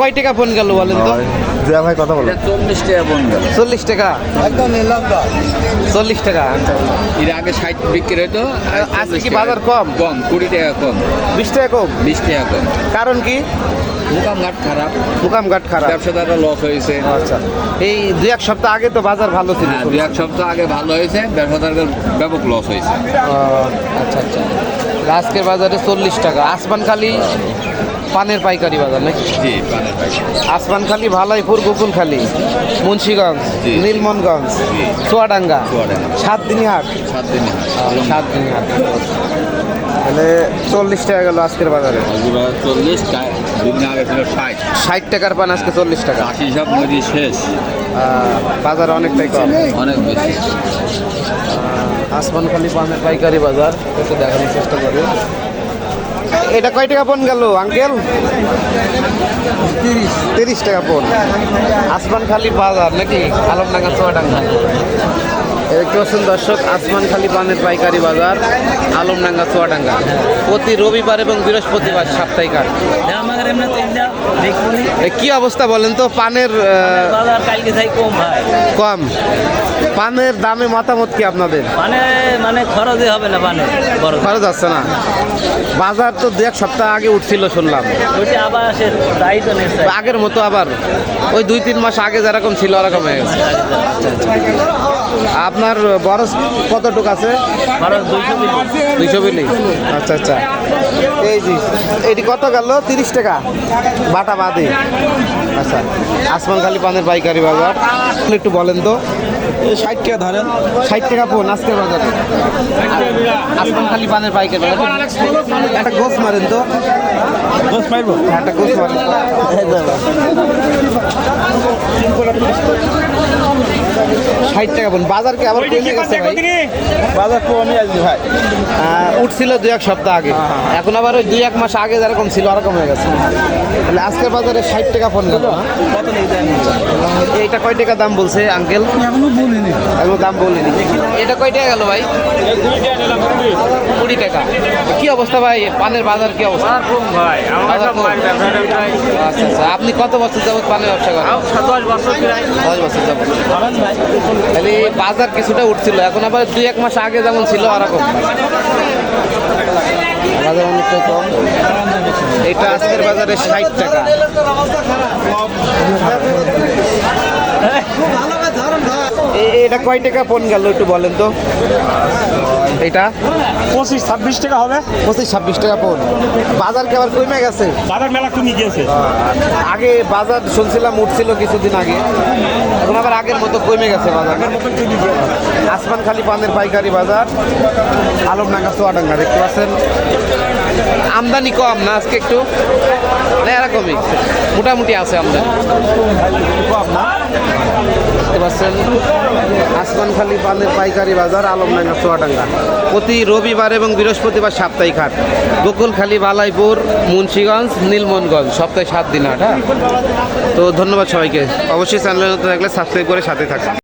কয় টাকা ফোন গেল বলেন তো? জিয়া ভাই কথা বলো। চল্লিশ টাকা বন গেল। চল্লিশ টাকা? একদম নিলাম চল্লিশ টাকা এর আগে ষাট বিক্রি হতো আর আজকে কি বাজার কম? কম কুড়ি টাকা কম। বিশ টাকা কম? বিশ টাকা কম। কারণ কি? মোকাম ঘাট খারাপ। মুকাম ঘাট খারাপ। ব্যবসাদাররা লস হয়েছে। আচ্ছা। এই দুই এক সপ্তাহ আগে তো বাজার ভালো ছিল। হ্যাঁ দু এক সপ্তাহ আগে ভালো হয়েছে ব্যবসাদারদের ব্যাপক লস হয়েছে। আচ্ছা আচ্ছা। আজকের বাজারে চল্লিশ টাকা। আসমানখালি পানের পাইকারি বাজার নাকি? জি পানের পাইকারি। আসমানখালি ভালাইপুর গোকুলখালি মুন্সিগঞ্জ। নীলমনগঞ্জ। চুয়াডাঙ্গা চুয়াডাঙ্গা। সাত দিনই হাট সাত দিনে সাত দিনই হাট তাহলে চল্লিশ টাকা গেল আজকের বাজারে। চল্লিশ ষাট। টাকার পান আজকে চল্লিশ টাকা। আশি সব নদী শেষ। বাজার অনেকটাই কম। অনেক বেশি। আসমানখালি পানের পাইকারি বাজার। একটু দেখানোর চেষ্টা করি। এটা কয় টাকা পন গেল আঙ্কেল? তিরিশ। তিরিশ টাকা পন আসমানখালি বাজার নাকি? আলমডাঙ্গা চুয়াডাঙ্গা। দেখতে পাচ্ছেন দর্শক আসমানখালি পানের পাইকারি বাজার আলমডাঙ্গা চুয়াডাঙ্গা। প্রতি রবিবার এবং বৃহস্পতিবার সাপ্তাহিক হাট কি অবস্থা বলেন তো? পানের আহ, বাজার কালকে যাই কম কম। পানের দামে মতামত কি আপনাদের? মানে মানে খরচই হবে না পানে খরচ আসছে না? বাজার তো দু এক সপ্তাহ আগে উঠছিল শুনলাম। ওইটা আবার আগের মতো আবার ওই দুই তিন মাস আগে যেরকম ছিল ওরকম হয়ে গেছে। আপনার বরস কতটুক আছে? দুইশো বিলি। আচ্ছা আচ্ছা। এই জি এটি কত গেল? তিরিশ টাকা? বাটা বাদে। আচ্ছা আসমানখালি পানের পাইকারি বাজার। একটু বলেন তো। ষাট টাকা ধরেন। ষাট টাকা পোন আজকের বাজারে। আসমানখালি পানের পাইকারি বাজার। একটা গোস মারেন তো। গোস মারবো একটা গোস মারেন। ষাট টাকা বোন। বাজার কি আবার কমে গেছে ভাই? বাজার কমই আসবে ভাই। উঠছিল দুই এক সপ্তাহ আগে। এখন আবার ওই দুই এক মাস আগে যেরকম ছিল ওরকম হয়ে গেছে। তাহলে আজকের বাজারে ষাট টাকা ফোন গেল এইটা কয় টাকা দাম বলছে আঙ্কেল এখনও বলিনি। এখনও দাম বলিনি। এটা কয় টাকা গেল ভাই? কুড়ি টাকা। কি অবস্থা ভাই? পানের বাজার কি অবস্থা? ভাই। আচ্ছা আচ্ছা। আপনি কত বছর যাবত পানের ব্যবসা করেন? দশ বছর প্রায় দশ বছর যাবত তাহলে বাজার কিছুটা উঠছিল। এখন আবার দুই, এক মাস আগে যেমন ছিল ওরকম বাজার অনেকটা কম। এটা আজকের বাজারে ষাট টাকা। এটা কয় টাকা পন গেল একটু বলেন তো? এটা? পঁচিশ ছাব্বিশ টাকা হবে। পঁচিশ ছাব্বিশ টাকা পন বাজার কি আবার কমে গেছে? বাজার মেলা কমে গিয়েছে। আগে বাজার শুনছিলাম উঠছিল কিছুদিন আগে। এখন আবার আগের মতো কমে গেছে বাজার। আসমান খালি পানের পাইকারি বাজার। আলম আলমডাঙ্গা চুয়াডাঙ্গা দেখতে পাচ্ছেন? আমদানি কম না আজকে একটু? না এরকমই। মোটামুটি আছে আমদানি। কম না? আসমানখালি পানের পাইকারি বাজার আলমডাঙ্গা চুয়াডাঙ্গা প্রতি রবিবার এবং বৃহস্পতিবার সাপ্তাহিক হাট। গোকুলখালী, বালাইপুর, মুন্সীগঞ্জ, নীলমনগঞ্জ, সপ্তাহে সাত দিন হাট হ্যাঁ? তো ধন্যবাদ সবাইকে। অবশ্যই চ্যানেল থাকলে সাবস্ক্রাইব করে সাথে থাকুন।